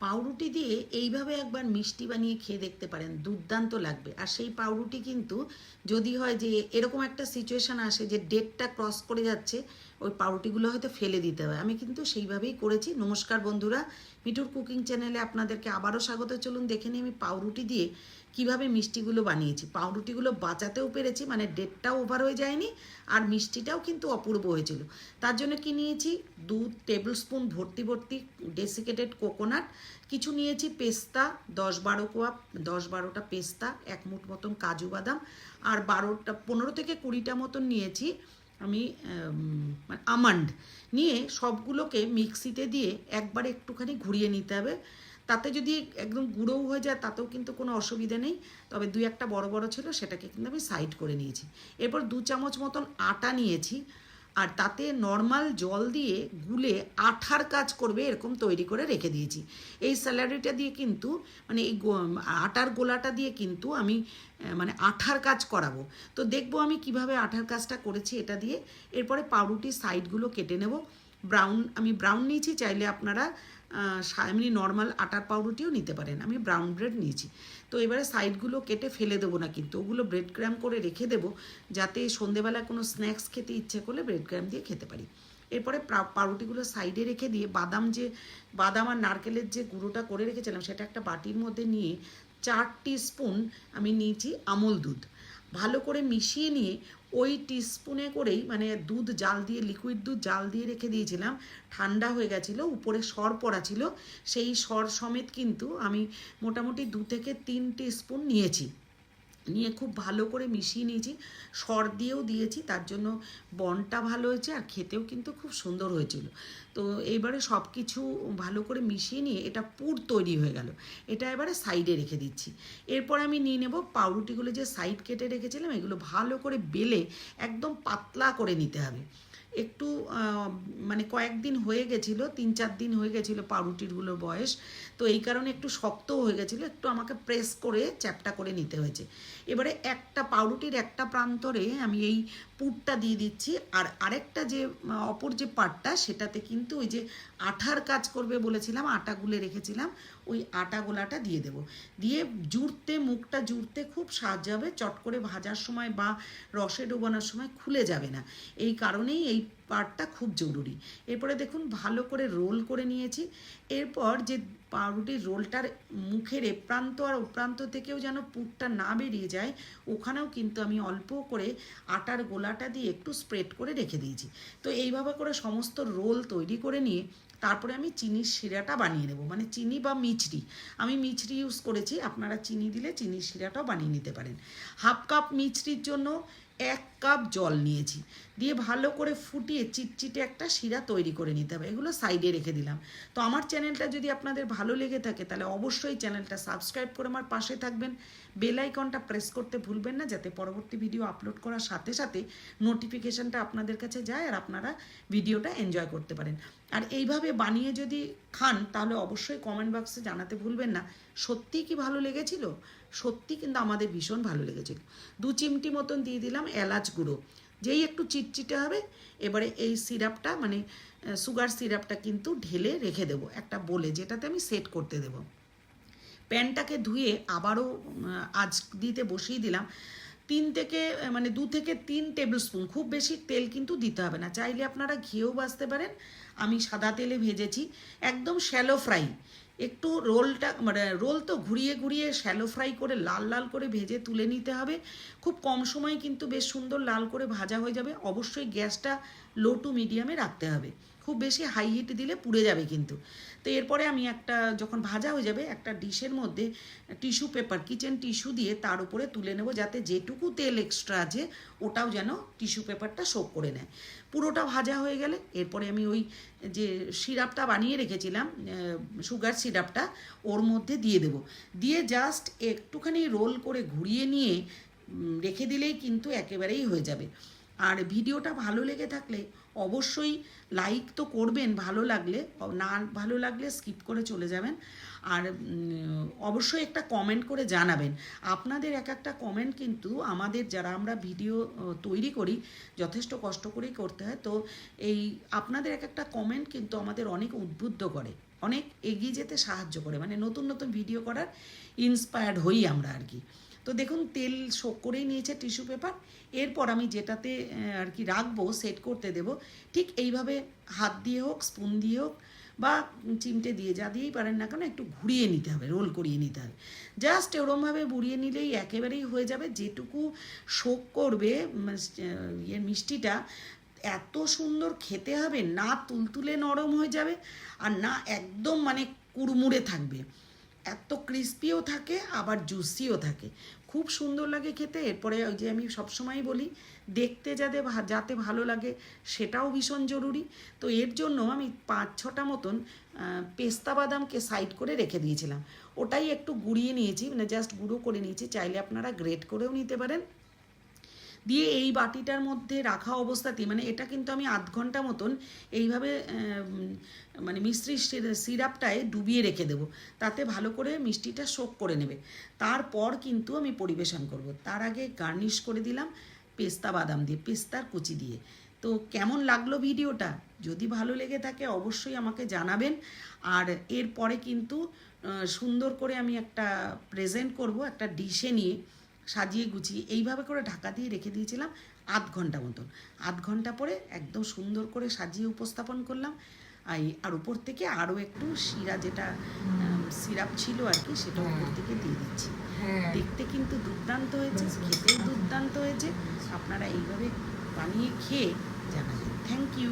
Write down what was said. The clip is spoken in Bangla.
পাউরুটি দিয়ে এইভাবে একবার মিষ্টি বানিয়ে খেয়ে দেখতে পারেন, দুর্দান্ত লাগবে। আর সেই পাউরুটি কিন্তু যদি হয় যে এরকম একটা সিচুয়েশান আসে যে ডেটটা ক্রস করে যাচ্ছে ওই পাউরুটিগুলো হয়তো ফেলে দিতে হয়। আমি কিন্তু সেইভাবেই করেছি। নমস্কার বন্ধুরা, মিঠুর কুকিং চ্যানেলে আপনাদেরকে আবারও স্বাগত। চলুন দেখে নিই আমি পাউরুটি দিয়ে কীভাবে মিষ্টিগুলো বানিয়েছি। পাউরুটিগুলো বাঁচাতেও পেরেছি মানে ডেটটাও ওভার হয়ে যায়নি আর মিষ্টিটাও কিন্তু অপূর্ব হয়েছিল। তার জন্য কি নিয়েছি? দু টেবিল স্পুন ভর্তি ভর্তি ডেসিকেটেড কোকোনাট কিছু নিয়েছি পেস্তা, দশ বারো কোয়া, দশ বারোটা পেস্তা, এক মুঠ মতন কাজু বাদাম, আর বারোটা, পনেরো থেকে কুড়িটা মতন নিয়েছি আমি মানে আমান্ড নিয়ে সবগুলোকে মিক্সিতে দিয়ে একবার একটুখানি ঘুরিয়ে নিতে হবে। তাতে যদি একদম গুঁড়োও হয়ে যায় তাতেও কিন্তু কোনো অসুবিধা নেই। তবে দুই একটা বড় বড় ছিল সেটাকে কিন্তু আমি সাইড করে নিয়েছি। এরপর দু চামচ মতন আটা নিয়েছি। আর তাতে নর্মাল জল দিয়ে গুলে আঠার কাজ করবে এরকম তৈরি করে রেখে দিয়েছি। এই স্যালারিটা দিয়ে কিন্তু মানে এই আটার গোলাটা দিয়ে কিন্তু আমি মানে আঠার কাজ করাবো। তো দেখব আমি কীভাবে আঠার কাজটা করেছি এটা দিয়ে। এরপরে পাউরুটির সাইডগুলো কেটে নেব। ব্রাউন, আমি ব্রাউন নিয়েছি, চাইলে আপনারা এমনি নর্মাল আটার পাউরুটিও নিতে পারেন। আমি ব্রাউন ব্রেড নিয়েছি। তো এবারে সাইডগুলো কেটে ফেলে দেবো না কিন্তু, ওগুলো ব্রেড ক্র্যাম করে রেখে দেবো, যাতে সন্ধেবেলা কোনো স্ন্যাক্স খেতে ইচ্ছে করলে ব্রেড ক্র্যাম দিয়ে খেতে পারি। এরপরে পাউরুটিগুলো সাইডে রেখে দিয়ে বাদাম যে, বাদাম আর নারকেলের যে গুঁড়োটা করে রেখেছিলাম, সেটা একটা বাটির মধ্যে নিয়ে চার স্পুন আমি নিয়েছি আমল দুধ। ভালো করে মিশিয়ে নিয়ে ওই টিস্পুনে করেই মানে দুধ জাল দিয়ে লিকুইড দুধ জাল দিয়ে রেখে দিয়েছিলাম। ঠান্ডা হয়ে গেছিল, উপরে সর পড়া ছিল। সেই সর সমেত কিন্তু আমি মোটামুটি দু থেকে তিন স্পুন নিয়েছি। নিয়ে খুব ভালো করে মিশিয়ে নিয়েছি। সর দিয়েও দিয়েছি, তার জন্য বনটা ভালো হয়েছে আর খেতেও কিন্তু খুব সুন্দর হয়েছিল। তো এইবারে সব কিছু ভালো করে মিশিয়ে নিয়ে এটা পুর তৈরি হয়ে গেল। এটা এবারে সাইডে রেখে দিচ্ছি। এরপর আমি নিয়ে নেব পাউরুটিগুলো যে সাইড কেটে রেখেছিলাম, এগুলো ভালো করে বেলে একদম পাতলা করে নিতে হবে। একটু মানে কয়েকদিন হয়ে গেছিল, তিন চার দিন হয়ে গেছিল পাউরুটিরগুলোর বয়স। তো এই কারণে একটু শক্ত হয়ে গেছিল, একটু আমাকে প্রেস করে চ্যাপটা করে নিতে হয়েছে। এবারে একটা পাউরুটির একটা প্রান্তরে আমি এই পুরটা দিয়ে দিচ্ছি। আর আরেকটা যে অপর যে পাটটা, সেটাতে কিন্তু ওই যে আঠার কাজ করবে বলেছিলাম, আটা গুলে রেখেছিলাম, ওই আটা গোলাটা দিয়ে দেব। দিয়ে জুড়তে, মুখটা জুড়তে খুব সাহায্য হবে, চট করে ভাজার সময় বা রসে ডোবানোর সময় খুলে যাবে না। এই কারণেই এই পার্টটা খুব জরুরি। এরপরে দেখুন, ভালো করে রোল করে নিয়েছি। এরপর যে পাউরুটির রোলটার মুখের এ প্রান্ত আর প্রান্ত থেকেও যেন পুরটা না বেরিয়ে যায়, ওখানেও কিন্তু আমি অল্প করে আটার গোলাটা দিয়ে একটু স্প্রেড করে রেখে দিয়েছি। তো এইভাবে করে সমস্ত রোল তৈরি করে নিয়ে তারপরে আমি চিনির শিরাটা বানিয়ে নেব। মানে চিনি বা মিচড়ি আমি মিচড়ি ইউজ করেছি, আপনারা চিনি দিলে চিনির শিরাটাও বানিয়ে নিতে পারেন। হাফ কাপ মিচড়ির জন্য এক কাপ জল নিয়েছি। দিয়ে ভালো করে ফুটিয়ে চিটচিটে একটা শিরা তৈরি করে নিতে হবে। এগুলো সাইডে রেখে দিলাম। তো আমার চ্যানেলটা যদি আপনাদের ভালো লেগে থাকে, তাহলে অবশ্যই চ্যানেলটা সাবস্ক্রাইব করে আমার পাশে থাকবেন। বেল আইকনটা প্রেস করতে ভুলবেন না, যাতে পরবর্তী ভিডিও আপলোড করার সাথে সাথে নোটিফিকেশানটা আপনাদের কাছে যায় আর আপনারা ভিডিওটা এনজয় করতে পারেন। আর এইভাবে বানিয়ে যদি খান, তাহলে অবশ্যই কমেন্ট বক্সে জানাতে ভুলবেন না। সত্যিই কি ভালো লেগেছিল? সত্যি কিন্তু আমাদের ভীষণ ভালো লেগেছিল। দু চিমটি মতন দিয়ে দিলাম এলাচ গুঁড়ো। যেই একটু চিটচিটে হবে, এবারে এই সিরাপটা মানে সুগার সিরাপটা কিন্তু ঢেলে রেখে দেবো একটা বলে, যেটাতে আমি সেট করতে দেব। প্যানটাকে ধুয়ে আবারও আজ দিতে বসিয়ে দিলাম। তিন থেকে মানে দু থেকে তিন টেবিল স্পুন খুব বেশি তেল কিন্তু দিতে হবে না। চাইলে আপনারা ঘিয়েও বাঁচতে পারেন। আমি সাদা তেলে ভেজেছি, একদম শ্যালো ফ্রাই একটু রোলটা মানে রোল তো ঘুরিয়ে ঘুরিয়ে শ্যালো ফ্রাই করে লাল লাল করে ভেজে তুলে নিতে হবে। খুব কম সময়ে কিন্তু বেশ সুন্দর লাল করে ভাজা হয়ে যাবে। অবশ্যই গ্যাসটা লো টু মিডিয়ামে রাখতে হবে। খুব বেশি হাই হিট দিলে পুড়ে যাবে কিন্তু। তো এরপরে আমি একটা, যখন ভাজা হয়ে যাবে, একটা ডিশের মধ্যে টিস্যু পেপার কিচেন টিস্যু দিয়ে তার উপরে তুলে নেব যাতে যেটুকু তেল এক্সট্রা আছে, ওটাও যেন টিস্যু পেপারটা শোক করে নেয়। পুরোটা ভাজা হয়ে গেলে, এরপরে আমি ওই যে সিরাপটা বানিয়ে রেখেছিলাম সুগার সিরাপটা ওর মধ্যে দিয়ে দেব। দিয়ে জাস্ট একটুখানি রোল করে ঘুরিয়ে নিয়ে রেখে দিলেই কিন্তু একেবারেই হয়ে যাবে। আর ভিডিওটা ভালো লেগে থাকলে অবশ্যই লাইক তো করবেন, ভালো লাগলে, না ভালো লাগলে স্কিপ করে চলে যাবেন। আর অবশ্যই একটা কমেন্ট করে জানাবেন। আপনাদের এক একটা কমেন্ট কিন্তু আমাদের যারা আমরা ভিডিও তৈরি করি, যথেষ্ট কষ্ট করেই করতে হয়। তো এই আপনাদের এক একটা কমেন্ট কিন্তু আমাদের অনেক উদ্বুদ্ধ করে, অনেক এগিয়ে যেতে সাহায্য করে। মানে নতুন নতুন ভিডিও করার ইন্সপায়ার্ড হই আমরা আর কি। তো দেখুন তেল শোক করেই নিয়েছে টিস্যু পেপার। এরপর আমি যেটাতে আর কি রাখব সেট করতে দেব ঠিক এইভাবে হাত দিয়ে হোক স্পুন দিয়ে হোক বা চিমটে দিয়ে যা দিয়েই পারেন না কেন একটু ঘুরিয়ে নিতে হবে রোল করিয়ে নিতে হবে। জাস্ট এরমভাবে বুড়িয়ে নিলেই একেবারেই হয়ে যাবে। যেটুকু শোক করবে উম, ইয়ে মিষ্টিটা এত সুন্দর খেতে হবে না তুলতুলে নরম হয়ে যাবে আর না একদম মানে কুড়মুড়ে থাকবে। এত ক্রিস্পিও থাকে আবার জুসিও থাকে। খুব সুন্দর লাগে খেতে। এরপরে ওই যে আমি সবসময় বলি, দেখতে যাতে যাতে ভালো লাগে সেটাও ভীষণ জরুরি। তো এর জন্য আমি পাঁচ ছটা মতন পেস্তা বাদামকে সাইড করে রেখে দিয়েছিলাম। ওটাই একটু গুঁড়িয়ে নিয়েছি মানে জাস্ট গুঁড়ো করে নিয়েছি। চাইলে আপনারা গ্রেট করেও নিতে পারেন। দিয়ে এই বাটিটার মধ্যে রাখা অবস্থাতেই মানে এটা কিন্তু আমি আধ ঘণ্টা মতন এইভাবে মানে মিষ্টি সিরাপটায় ডুবিয়ে রেখে দেবো। তাতে ভালো করে মিষ্টিটা শোক করে নেবে। তারপর কিন্তু আমি পরিবেশন করব। তার আগে গার্নিশ করে দিলাম পেস্তা বাদাম দিয়ে, পেস্তার কুচি দিয়ে। তো কেমন লাগল ভিডিওটা? যদি ভালো লেগে থাকে অবশ্যই আমাকে জানাবেন। আর এরপরে কিন্তু সুন্দর করে আমি একটা প্রেজেন্ট করব, একটা ডিশে নিয়ে। সাজিয়ে গুছিয়ে এইভাবে করে ঢাকা দিয়ে রেখে দিয়েছিলাম আধ ঘণ্টা মতন। আধ ঘণ্টা পরে একদম সুন্দর করে সাজিয়ে উপস্থাপন করলাম। আর উপর থেকে আরও একটু শিরা যেটা সিরাপ ছিল আর কি সেটা উপর থেকে দিয়ে দিচ্ছি। হ্যাঁ। দেখতে কিন্তু দুর্দান্ত হয়েছে খেতেও দুর্দান্ত হয়েছে। আপনারা এইভাবে বানিয়ে খেয়ে জানাবেন। Thank you